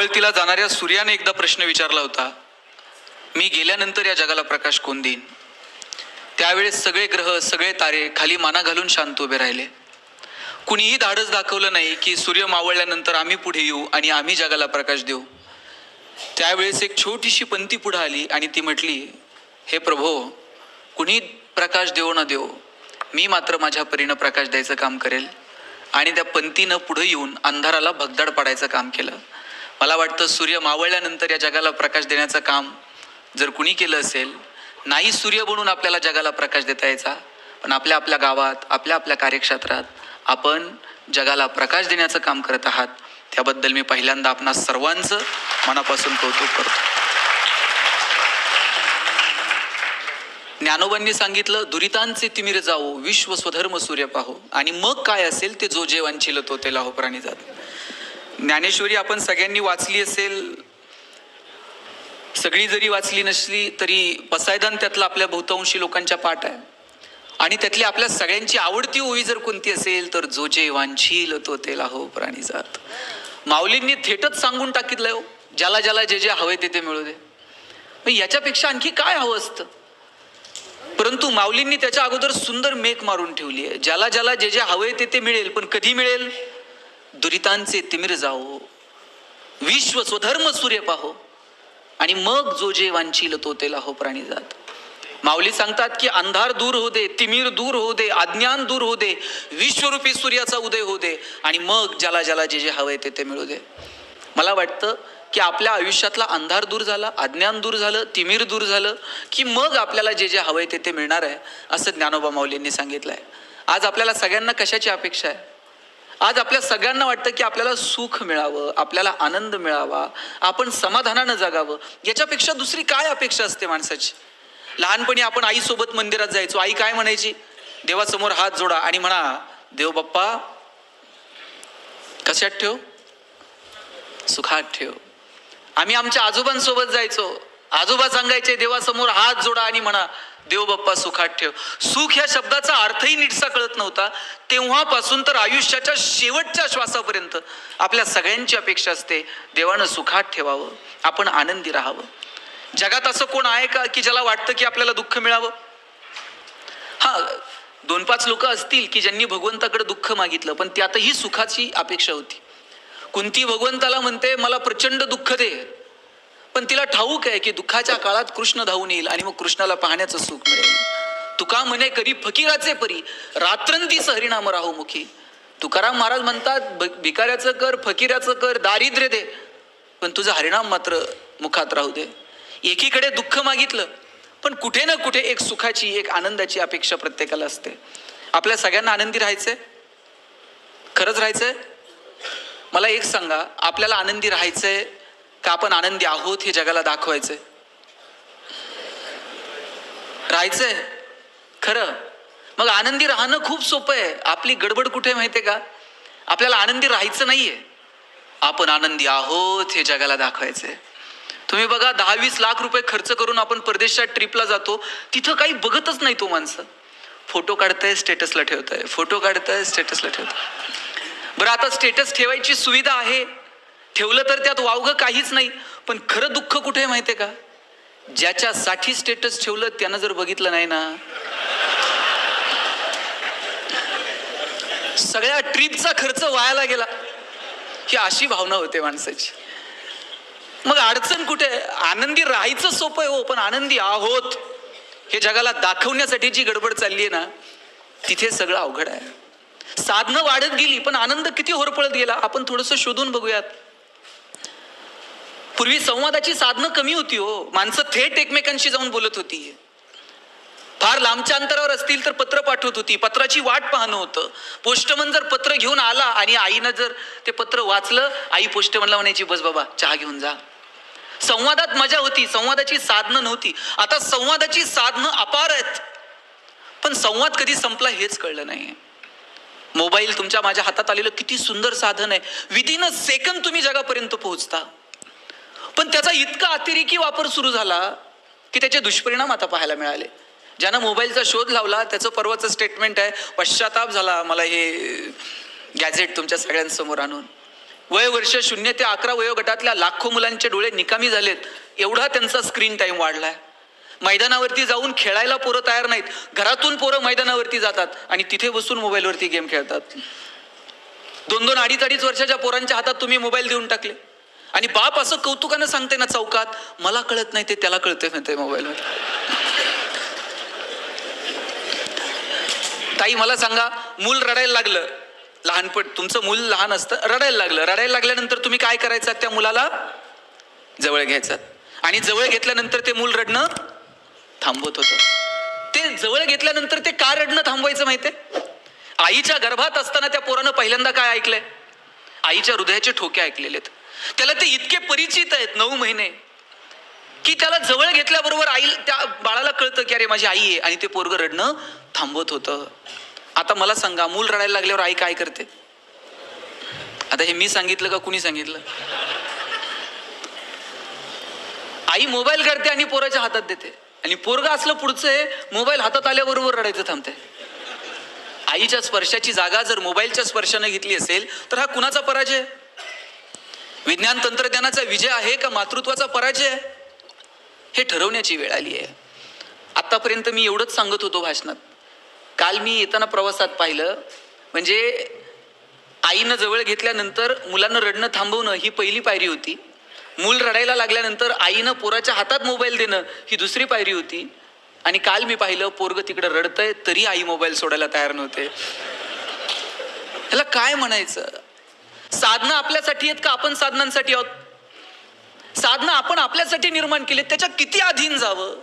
मावळतीला जाणाऱ्या सूर्याने एकदा प्रश्न विचारला होता मी गेल्यानंतर या जगाला प्रकाश कोण देईन? त्यावेळेस सगळे ग्रह सगळे तारे खाली माना घालून शांत उभे राहिले. कुणीही धाडस दाखवलं नाही की सूर्य मावळल्यानंतर आम्ही पुढे येऊ आणि आम्ही जगाला प्रकाश देऊ. त्यावेळेस एक छोटीशी पंथी पुढे आली आणि ती म्हटली हे प्रभो कुणी प्रकाश देऊ ना देऊ मी मात्र माझ्या परीनं प्रकाश द्यायचं काम करेल. आणि त्या पंथीनं पुढे येऊन अंधाराला भगदाड पाडायचं काम केलं. मला वाटतं सूर्य मावळल्यानंतर या जगाला प्रकाश देण्याचं काम जर कुणी केलं असेल नाही सूर्य बनून आपल्याला जगाला प्रकाश देता यायचा पण आपल्या आपल्या गावात आपल्या आपल्या कार्यक्षेत्रात आपण जगाला प्रकाश देण्याचं काम करत आहात त्याबद्दल मी पहिल्यांदा आपणा सर्वांचं मनापासून कौतुक करतो. ज्ञानोबांनी सांगितलं दुरितांचे तिमिर जाओ विश्व स्वधर्म सूर्य पाहो आणि मग काय असेल ते जो जे वांछिल तो ते लाहो प्राणी जात. ज्ञानेश्वरी आपण सगळ्यांनी वाचली असेल सगळी जरी वाचली नसली तरी पसायदान त्यातलं आपल्या बहुतांशी लोकांच्या पाठ आहे. आणि त्यातली आपल्या सगळ्यांची आवडती ओवी जर कोणती असेल तर जो जे वांछील तो तेला हो प्राणी जात. माऊलींनी थेटच सांगून टाकितलंय हो ज्याला ज्याला जे जे हवे ते ते मिळू दे. मग याच्यापेक्षा आणखी काय हवं असतं? परंतु माऊलींनी त्याच्या अगोदर सुंदर मेक मारून ठेवली आहे. ज्याला ज्याला जे जे हवे ते ते मिळेल पण कधी मिळेल? दुरितांचे तिमिर जाओ विश्व स्वधर्म सूर्य पाहो आणि मग जो जे वांछील तो ते लाहो प्राणी जात. माऊली सांगतात की अंधार दूर होऊ दे तिमीर दूर होऊ दे अज्ञान दूर होऊ दे विश्वरूपी सूर्याचा उदय होऊ दे आणि मग ज्याला ज्याला जे जे हवंय ते ते मिळू दे. मला वाटतं की आपल्या आयुष्यातला अंधार दूर झाला अज्ञान दूर झालं तिमीर दूर झालं की मग आपल्याला जे जे हवंय ते ते मिळणार आहे असं ज्ञानोबा माऊलींनी सांगितलं आहे आज आपल्याला सगळ्यांना कशाची अपेक्षा आहे? आज आपल्या सगळ्यांना वाटतं की आपल्याला सुख मिळावं आपल्याला आनंद मिळावा आपण समाधानानं जगावं. याच्यापेक्षा दुसरी काय अपेक्षा असते माणसाची? लहानपणी आपण आईसोबत मंदिरात जायचो. आई काय म्हणायची? देवासमोर हात जोडा आणि म्हणा देव बाप्पा कशात ठेव? सुखात ठेव. आम्ही आमच्या आजोबांसोबत जायचो. आजोबा सांगायचे देवासमोर हात जोडा आणि म्हणा देव बाप्पा सुखात ठेव. सुख ह्या शब्दाचा अर्थही नीटसा कळत नव्हता. तेव्हापासून तर आयुष्याच्या शेवटच्या श्वासापर्यंत आपल्या सगळ्यांची अपेक्षा असते देवानं सुखात ठेवावं आपण आनंदी राहावं. जगात असं कोण आहे का की ज्याला वाटतं की आपल्याला दुःख मिळावं? हा दोन पाच लोक असतील की ज्यांनी भगवंताकडे दुःख मागितलं पण त्यातही सुखाची अपेक्षा होती. कुंती भगवंताला म्हणते मला प्रचंड दुःख दे. पण तिला ठाऊक आहे की दुःखाच्या काळात कृष्ण धावून येईल आणि मग कृष्णाला पाहण्याचं सुख मिळेल. तुका म्हणे करी फकीराचे परी रात्रंतीस हरिनाम राहू मुखी. तुकाराम महाराज म्हणतात भिकाऱ्याचं कर फकीराचं कर दारिद्र्य दे. पण तुझं हरिणाम मात्र मुखात राहू दे. एकीकडे दुःख मागितलं पण कुठे ना कुठे एक सुखाची एक आनंदाची अपेक्षा प्रत्येकाला असते. आपल्या सगळ्यांना आनंदी राहायचंय? खरंच राहायचंय? मला एक सांगा आपल्याला आनंदी राहायचंय का आपण आनंदी आहोत हे जगाला दाखवायचंय? राहायचंय. खरं. मग आनंदी राहणं खूप सोपं आहे. आपली गडबड कुठे माहितीये का? आपल्याला आनंदी राहायचं नाहीये. आपण आनंदी आहोत हे जगाला दाखवायचंय. तुम्ही बघा दहा वीस लाख रुपये खर्च करून आपण परदेशात ट्रिपला जातो. तिथं काही बघतच नाही तो माणसं. फोटो काढताय स्टेटसला ठेवताय. फोटो काढताय स्टेटसला ठेवताय. बरं आता स्टेटस ठेवायची सुविधा आहे. ठेवलं तर त्यात वावगं काहीच नाही. पण खरं दुःख कुठे आहे माहितीये का? ज्याच्यासाठी स्टेटस ठेवलं त्यानं जर बघितलं नाही ना. सगळ्या ट्रिपचा खर्च वायाला गेला. ही अशी भावना होते माणसाची. मग अडचण कुठे? आहे? आनंदी राहायचं सोपं आहे हो पण आनंदी आहोत. हे जगाला दाखवण्यासाठी जी गडबड चालली आहे ना तिथे सगळं अवघड आहे. साधनं वाढत गेली पण आनंद किती होरपळत गेला. आपण थोडंसं शोधून बघूयात. पूर्वी संवादाची साधनं कमी होती हो. माणसं थेट एकमेकांशी जाऊन बोलत होती. फार लांबच्या अंतरावर असतील तर पत्र पाठवत होती. पत्राची वाट पाहणं होतं. पोस्टमन जर पत्र घेऊन आला आणि आईनं जर ते पत्र वाचलं आई पोस्टमनला म्हणायची बस बाबा चहा घेऊन जा. संवादात मजा होती. संवादाची साधनं नव्हती. आता संवादाची साधनं अपार आहेत. पण संवाद कधी संपला हेच कळलं नाही. मोबाईल तुमच्या माझ्या हातात आलेलं किती सुंदर साधन आहे. विदिन अ सेकंद तुम्ही जगापर्यंत पोहोचता. पण त्याचा इतका अतिरेकी वापर सुरू झाला की त्याचे दुष्परिणाम आता पाहायला मिळाले. ज्यानं मोबाईलचा शोध लावला त्याचं परवाचं स्टेटमेंट आहे पश्चाताप झाला मला हे गॅझेट तुमच्या सगळ्यांसमोर आणून. वय वर्ष शून्य ते अकरा वयोगटातल्या लाखो मुलांचे डोळे निकामी झालेत. एवढा त्यांचा स्क्रीन टाईम वाढलाय. मैदानावरती जाऊन खेळायला पोरं तयार नाहीत. घरातून पोरं मैदानावरती जातात आणि तिथे बसून मोबाईलवरती गेम खेळतात. दोन दोन अडीच अडीच वर्षाच्या पोरांच्या हातात तुम्ही मोबाईल देऊन टाकले. आणि बाप असं कौतुकानं सांगते ना चौकात मला कळत नाही ते त्याला कळते म्हणते मोबाईलमध्ये ताई मला सांगा मूल रडायला लागलं. लहानपण तुमचं मूल लहान असतं रडायला लागलं. रडायला लागल्यानंतर तुम्ही काय करायचं त्या मुलाला? जवळ घ्यायचं. आणि जवळ घेतल्यानंतर ते मूल रडणं थांबवत होतं. ते जवळ घेतल्यानंतर ते का रडणं थांबवायचं माहितीये? आईच्या गर्भात असताना त्या पोरानं पहिल्यांदा काय ऐकलंय? आईच्या हृदयाचे ठोके ऐकलेले आहेत त्याला ते इतके परिचित आहेत नऊ महिने की त्याला जवळ घेतल्याबरोबर आई त्या बाळाला कळतं की अरे माझी आई आहे. आणि ते पोरग रडणं थांबवत होतं. आता मला सांगा मूल रडायला लागल्यावर आई काय करते? आता हे मी सांगितलं का कुणी सांगितलं? आई मोबाईल करते आणि पोराच्या हातात देते. आणि पोरग असलं पुढचं आहे मोबाईल हातात आल्याबरोबर रडायचं थांबते आईच्या स्पर्शाची जागा जर मोबाईलच्या स्पर्शाने घेतली असेल तर हा कुणाचा पराजय? आहे? विज्ञान तंत्रज्ञानाचा विजय आहे का मातृत्वाचा पराजय? आहे हे ठरवण्याची वेळ आली आहे. आत्तापर्यंत मी एवढंच सांगत होतो भाषणात. काल मी येताना प्रवासात पाहिलं म्हणजे आईनं जवळ घेतल्यानंतर मुलांना रडणं थांबवणं ही पहिली पायरी होती. मूल रडायला लागल्यानंतर आईनं पोराच्या हातात मोबाईल देणं ही दुसरी पायरी होती. आणि काल मी पाहिलं पोरग तिकडे रडतंय तरी आई मोबाईल सोडायला तयार नव्हते. ह्याला काय म्हणायचं? साधनं आपल्यासाठी आहेत का आपण साधनांसाठी आहोत? साधनं आपण आपल्यासाठी निर्माण केली त्याच्या किती अधीन जावं?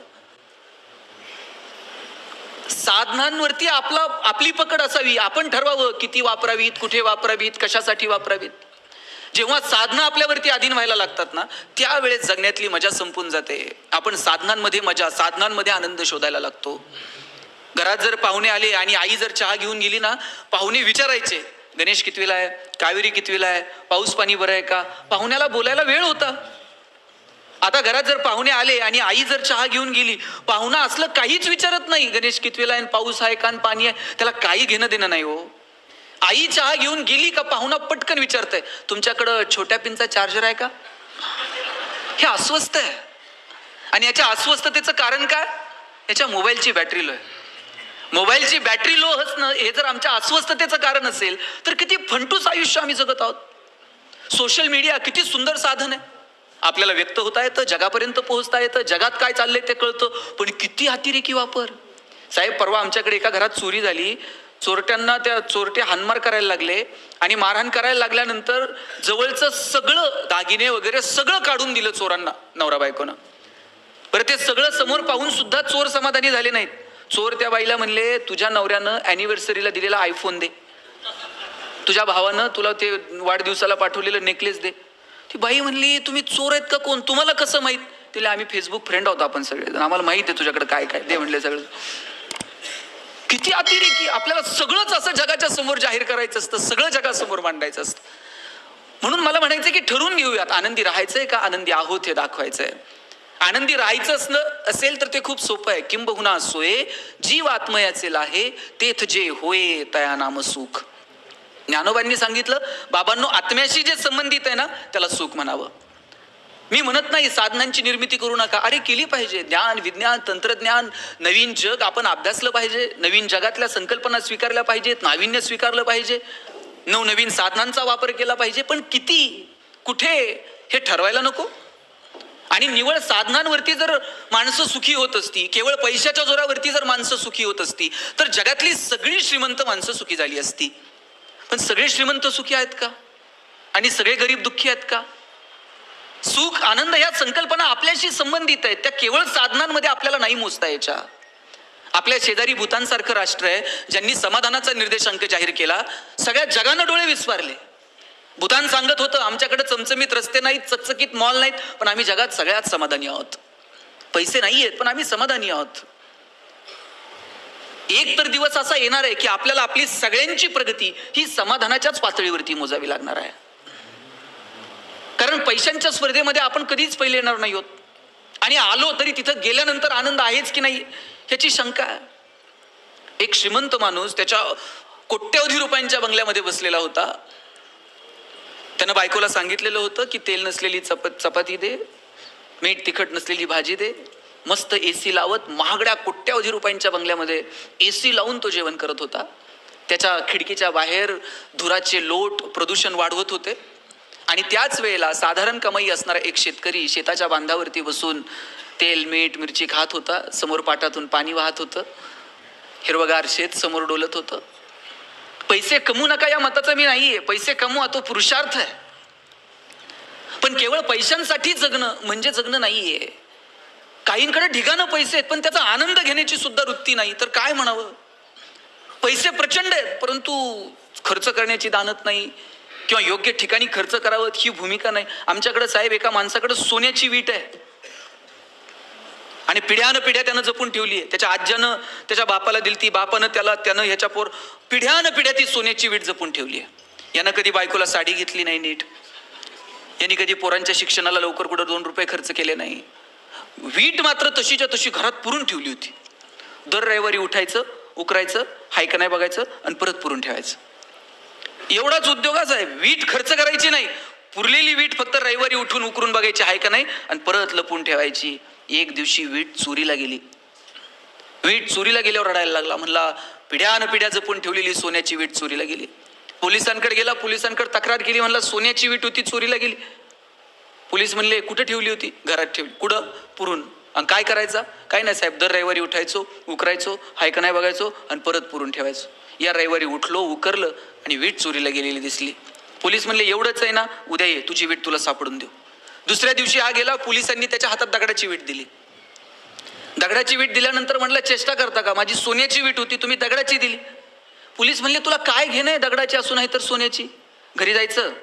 साधनांवरती आपला आपली पकड असावी आपण ठरवावं किती वापरावीत कुठे वापरावीत कशासाठी वापरावीत. जेव्हा साधनं आपल्यावरती अधीन व्हायला लागतात ना त्यावेळेस जगण्यातली मजा संपून जाते. आपण साधनांमध्ये मजा साधनांमध्ये आनंद शोधायला लागतो. घरात जर पाहुणे आले आणि आई जर चहा घेऊन गेली ना पाहुणे विचारायचे गणेश कितवीला आहे? कावेरी कितवीला आहे? पाऊस पाणी बरं आहे का? पाहुण्याला बोलायला वेळ होता. आता घरात जर पाहुणे आले आणि आई जर चहा घेऊन गेली पाहुणा असलं काहीच विचारत नाही गणेश कितवीला आहे पाऊस आहे का पाणी आहे? त्याला काही घेणं देणं नाही हो. आई चहा घेऊन गेली का पाहुणा पटकन विचारतंय तुमच्याकडं छोट्या पिनचा चार्जर आहे का? हे अस्वस्थ आहे. आणि याच्या अस्वस्थतेचं कारण काय? याच्या मोबाईलची बॅटरी लो आहे. मोबाईलची बॅटरी लो असणं हे जर आमच्या अस्वस्थतेचं कारण असेल तर किती फंटूस आयुष्य आम्ही जगत आहोत. सोशल मीडिया किती सुंदर साधन आहे. आपल्याला व्यक्त होता येतं जगापर्यंत पोहोचता येतं जगात काय चाललंय ते कळतं पण किती अतिरेकी वापर. साहेब परवा आमच्याकडे एका घरात चोरी झाली. चोरट्यांना त्या चोरटे हानमार करायला लागले आणि मारहाण करायला लागल्यानंतर जवळचं सगळं दागिने वगैरे सगळं काढून दिलं चोरांना नवरा बायकोनं. बरं ते सगळं समोर पाहून सुद्धा चोर समाधानी झाले नाहीत. चोर त्या बाईला म्हणले तुझ्या नवऱ्यानं अॅनिव्हर्सरीला दिलेला आयफोन दे. तुझ्या भावानं तुला ते वाढदिवसाला पाठवलेलं नेकलेस दे. ती बाई म्हणली तुम्ही चोर आहेत का कोण? तुम्हाला कसं माहीत? तिला आम्ही फेसबुक फ्रेंड आहोत आपण सगळे आम्हाला माहीत आहे तुझ्याकडे काय काय दे म्हणले सगळं किती अतिरेकी. आपल्याला सगळंच असं जगाच्या समोर जाहीर करायचं असतं. सगळं जगासमोर मांडायचं असतं. म्हणून मला म्हणायचं की ठरवून घेऊयात. आनंदी राहायचंय का? आनंदी आहोत हे दाखवायचंय. आनंदी राहायचं असणं असेल तर ते खूप सोपं आहे. किंबहुना सोये जीव आत्मयाचे आहे तेथ जे होय तया नाम सुख. ज्ञानोबांनी सांगितलं बाबांनो आत्म्याशी जे संबंधित आहे ना त्याला सुख म्हणावं. मी म्हणत नाही साधनांची निर्मिती करू नका. अरे केली पाहिजे. ज्ञान विज्ञान तंत्रज्ञान नवीन जग आपण अभ्यासलं पाहिजे. नवीन जगातल्या संकल्पना स्वीकारल्या पाहिजेत नाविन्य स्वीकारलं पाहिजे. नवनवीन साधनांचा वापर केला पाहिजे. पण किती कुठे हे ठरवायला नको. आणि निवळ साधनांवरती जर माणसं सुखी होत असती केवळ पैशाच्या जोरावरती जर माणसं सुखी होत असती तर जगातली सगळी श्रीमंत माणसं सुखी झाली असती. पण सगळे श्रीमंत सुखी आहेत का? आणि सगळे गरीब दुःखी आहेत का? सुख आनंद या संकल्पना आपल्याशी संबंधित आहेत. त्या केवळ साधनांमध्ये आपल्याला नाही मोजता याच्या आपल्या शेजारी भूतानसारखं राष्ट्र आहे ज्यांनी समाधानाचा निर्देशांक जाहीर केला. सगळ्या जगानं डोळे विस्वारले. भूतान सांगत होतं आमच्याकडे चमचमीत रस्ते नाहीत चकचकीत मॉल नाहीत पण आम्ही जगात सगळ्यात समाधानी आहोत. पैसे नाही आहेत पण आम्ही समाधानी आहोत. एक तर दिवस असा येणार आहे की आपल्याला आपली सगळ्यांची प्रगती ही समाधानाच्याच पातळीवरती मोजावी लागणार आहे. कारण पैशांच्या स्पर्धेमध्ये आपण कधीच पहिले येणार नाही आहोत आणि आलो तरी तिथं गेल्यानंतर आनंद आहेच की नाही ह्याची शंका एक श्रीमंत माणूस त्याच्या कोट्यवधी रुपयांच्या बंगल्यामध्ये बसलेला होता. त्यानं बायकोला सांगितलेलं होतं की तेल नसलेली चप चपाती दे मीठ तिखट नसलेली भाजी दे मस्त ए सी लावत महागड्या कोट्यावधी रुपयांच्या बंगल्यामध्ये ए सी लावून तो जेवण करत होता. त्याच्या खिडकीच्या बाहेर धुराचे लोट प्रदूषण वाढवत होते. आणि त्याच वेळेला साधारण कमाई असणारा एक शेतकरी शेताच्या बांधावरती बसून तेल मीठ मिरची खात होता. समोर पाटातून पाणी वाहत होतं. हिरवगार शेत समोर डोलत होतं. पैसे कमवू नका या मताचं मी नाहीये. पैसे कमवा तो पुरुषार्थ आहे. पण केवळ पैशांसाठी जगणं म्हणजे जगणं नाहीये. काहींकडे ढिगानं पैसे आहेत पण त्याचा आनंद घेण्याची सुद्धा वृत्ती नाही. तर काय म्हणावं? पैसे प्रचंड आहेत परंतु खर्च करण्याची दानत नाही किंवा योग्य ठिकाणी खर्च करावं ही भूमिका नाही. आमच्याकडे साहेब एका माणसाकडे सोन्याची वीट आहे. आणि पिढ्यानं पिढ्या त्यानं जपून ठेवली आहे त्याच्या आज्यानं त्याच्या बापाला दिली ती बापानं त्याला त्यानं ह्याच्या पोर पिढ्यानं पिढ्या ती सोन्याची वीट जपून ठेवली आहे यानं कधी बायकोला साडी घेतली नाही नीट. यांनी कधी पोरांच्या शिक्षणाला लवकर कुठं दोन रुपये खर्च केले नाही. वीट मात्र तशीच्या तशी घरात पुरून ठेवली होती. दर रविवारी उठायचं उकरायचं हाय का नाही बघायचं आणि परत पुरून ठेवायचं. एवढाच उद्योगाच आहे. वीट खर्च करायची नाही. पुरलेली वीट फक्त रविवारी उठून उकरून बघायची आहे का नाही? आणि परत लपून ठेवायची. एक दिवशी वीट चोरीला गेली. वीट चोरीला गेल्यावर रडायला लागला. म्हणला पिढ्यान पिढ्या जपून ठेवलेली सोन्याची वीट चोरीला गेली. पोलिसांकडे गेला पोलिसांकडे तक्रार केली. म्हणला सोन्याची वीट होती चोरीला गेली. पोलीस म्हणले कुठं ठेवली होती? घरात ठेवली. कुठं? पुरून. आणि काय करायचा? काय नाही साहेब दर रविवारी उठायचो उकरायचो हाय का नाही बघायचो आणि परत पुरून ठेवायचो. या रविवारी उठलो उकरलं आणि वीट चोरीला गेलेली दिसली. पोलीस म्हणले एवढंच आहे ना उद्या ये तुझी वीट तुला सापडून देऊ. दुसऱ्या दिवशी हा गेला पोलिसांनी त्याच्या हातात दगडाची वीट दिली. दगडाची वीट दिल्यानंतर म्हटलं चेष्टा करता का? माझी सोन्याची वीट होती तुम्ही दगडाची दिली. पोलीस म्हणले तुला काय घेणं आहे दगडाची असू नाही तर सोन्याची? घरी जायचं?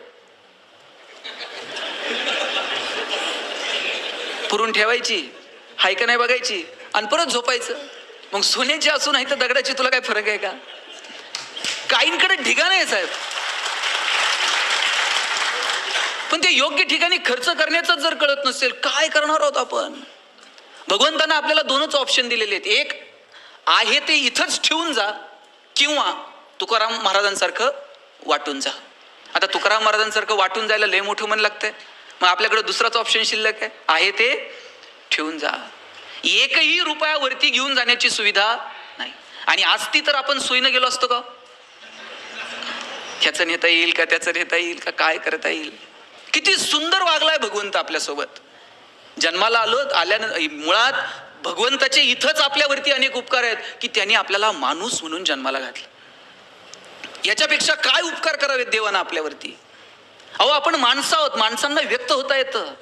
पुरून ठेवायची हाय का नाही बघायची आणि परत झोपायचं. मग सोन्याची असू नाही तर दगडाची तुला काय फरक आहे का? काहींकडे ढिगा आहे साहेब. पण ते योग्य ठिकाणी खर्च करण्याचं जर कळत नसेल काय करणार आहोत आपण? भगवंतानं आपल्याला दोनच ऑप्शन दिलेले आहेत. एक आहे ते इथंच ठेवून जा किंवा तुकाराम महाराजांसारखं वाटून जा. आता तुकाराम महाराजांसारखं वाटून जायला लय मोठं मन लागतंय. मग आपल्याकडे दुसराच ऑप्शन शिल्लक आहे. आहे ते ठेवून जा. एकही रुपयावरती घेऊन जाण्याची सुविधा नाही. आणि असती तर आपण सोयीनं गेलो असतो का? ह्याचं नेता येईल का? त्याचं नेता येईल का? काय करता येईल? किती सुंदर वागलाय भगवंत आपल्यासोबत. जन्माला आलो आल्यानं मुळात भगवंताचे इथंच आपल्यावरती अनेक उपकार आहेत की त्यांनी आपल्याला माणूस म्हणून जन्माला घातलं. याच्यापेक्षा काय उपकार करावेत देवानं आपल्यावरती? अहो आपण माणसं आहोत माणसांना व्यक्त होता येतं.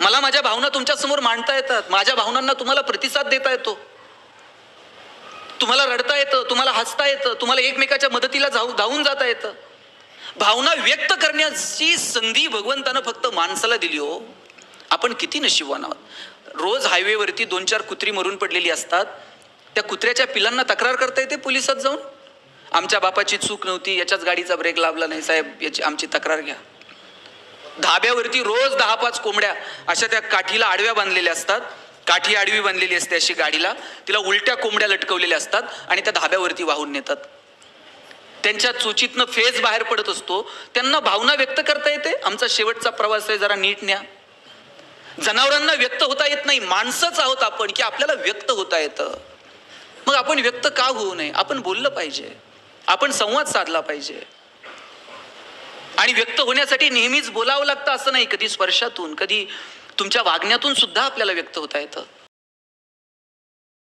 मला माझ्या भावना तुमच्यासमोर मांडता येतात माझ्या भावनांना तुम्हाला प्रतिसाद देता येतो. तुम्हाला रडता येतं तुम्हाला हसता येतं तुम्हाला एकमेकाच्या मदतीला जाऊ धावून जाता येतं. भावना व्यक्त करण्याची संधी भगवंतानं फक्त माणसाला दिली हो. आपण किती नशीबवान आहोत. रोज हायवेवरती दोन चार कुत्री मरून पडलेली असतात. त्या कुत्र्याच्या पिलांना तक्रार करता येते पोलिसात जाऊन? आमच्या बापाची चूक नव्हती याच्याच गाडीचा ब्रेक लाभला नाही साहेब याची आमची तक्रार घ्या. धाब्यावरती रोज दहा पाच कोंबड्या अशा त्या काठीला आडव्या बांधलेल्या असतात. काठी आडवी बांधलेली असते अशी गाडीला. तिला उलट्या कोंबड्या लटकवलेल्या असतात आणि त्या धाब्यावरती वाहून नेतात. त्यांच्या चोचीतनं फेज बाहेर पडत असतो त्यांना भावना व्यक्त करता येते. आमचा शेवटचा प्रवास आहे जरा नीट न्या. जनावरांना व्यक्त होता येत नाही माणसंच आहोत आपण की आपल्याला व्यक्त होता येतं. मग आपण व्यक्त का होऊ नये? आपण बोललं पाहिजे. आपण संवाद साधला पाहिजे. आणि व्यक्त होण्यासाठी नेहमीच बोलावं लागतं असं नाही कधी स्पर्शातून कधी तुमच्या वागण्यातून सुद्धा आपल्याला व्यक्त होता येतं.